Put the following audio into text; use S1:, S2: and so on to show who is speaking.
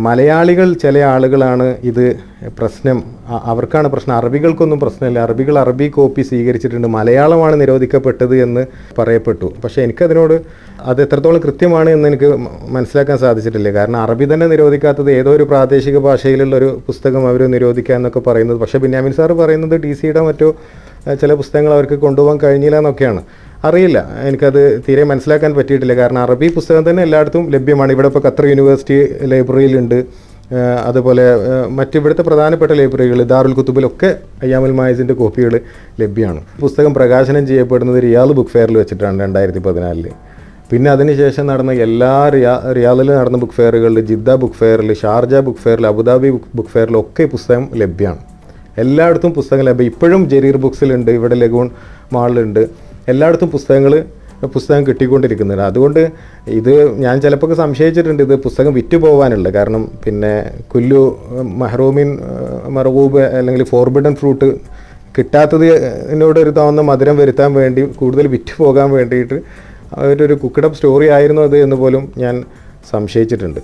S1: മലയാളികൾ ചില ആളുകളാണ് ഇത് പ്രശ്നം. അവർക്കാണ് പ്രശ്നം. അറബികൾക്കൊന്നും പ്രശ്നമില്ല. അറബികൾ അറബി കോപ്പി സ്വീകരിച്ചിട്ടുണ്ട്. മലയാളമാണ് നിരോധിക്കപ്പെട്ടത് എന്ന് പറയപ്പെട്ടു. പക്ഷേ എനിക്കതിനോട് അത് എത്രത്തോളം കൃത്യമാണ് എന്ന് എനിക്ക് മനസ്സിലാക്കാൻ സാധിച്ചിട്ടില്ല. കാരണം അറബി തന്നെ നിരോധിക്കാത്തത് ഏതോ ഒരു പ്രാദേശിക ഭാഷയിലുള്ള ഒരു പുസ്തകം അവർ നിരോധിക്കുക എന്നൊക്കെ പറയുന്നത്. പക്ഷേ ബിന്യാമിൻ സാർ പറയുന്നത് ടി സിയുടെ മറ്റോ ചില പുസ്തകങ്ങൾ അവർക്ക് കൊണ്ടുപോകാൻ കഴിഞ്ഞില്ല എന്നൊക്കെയാണ്. അറിയില്ല. എനിക്കത് തീരെ മനസ്സിലാക്കാൻ പറ്റിയിട്ടില്ല. കാരണം അറബി പുസ്തകം തന്നെ എല്ലായിടത്തും ലഭ്യമാണ്. ഇവിടെ ഇപ്പോൾ ഖത്തർ യൂണിവേഴ്സിറ്റി ലൈബ്രറിയിലുണ്ട്. അതുപോലെ മറ്റിവിടുത്തെ മറ്റ് പ്രധാനപ്പെട്ട ലൈബ്രറികൾ ദാറുൽ കുത്തുബിലൊക്കെ അയ്യാമുൽ മായസിന്റെ കോപ്പികൾ ലഭ്യമാണ്. പുസ്തകം പ്രകാശനം ചെയ്യപ്പെടുന്നത് റിയാദ് ബുക്ക് ഫെയറിൽ വെച്ചിട്ടാണ് രണ്ടായിരത്തി പതിനാലിൽ. പിന്നെ അതിനുശേഷം നടന്ന എല്ലാ റിയാ റിയാദിൽ നടന്ന ബുക്ക് ഫെയറുകളിൽ ജിദ്ദ ബുക്ക് ഫെയറിൽ ഷാർജ ബുക്ക് ഫെയറിൽ അബുദാബി ബുക്ക് ബുക്ക് ഫെയറിലും ഒക്കെ പുസ്തകം ലഭ്യമാണ്. എല്ലായിടത്തും പുസ്തകം ലഭ്യം. ഇപ്പോഴും ജരീർ ബുക്സിലുണ്ട്. ഇവിടെ ലഗൂൺ മാളിലുണ്ട്. എല്ലായിടത്തും പുസ്തകങ്ങൾ പുസ്തകം കിട്ടിക്കൊണ്ടിരിക്കുന്നുണ്ട്. അതുകൊണ്ട് ഇത് ഞാൻ ചിലപ്പോൾ സംശയിച്ചിട്ടുണ്ട് ഇത് പുസ്തകം വിറ്റ് പോകാനുള്ളത് കാരണം പിന്നെ കുല്ലു മെഹ്റൂമിൻ മറൂബ് അല്ലെങ്കിൽ ഫോർബിഡൻ ഫ്രൂട്ട് കിട്ടാത്തത് എന്നോട് ഒരു തോന്നുന്ന മധുരം വരുത്താൻ വേണ്ടി കൂടുതൽ വിറ്റ് പോകാൻ വേണ്ടിയിട്ട് അവരൊരു കുക്കിഡപ്പ് സ്റ്റോറി ആയിരുന്നു അത് എന്ന് പോലും ഞാൻ സംശയിച്ചിട്ടുണ്ട്.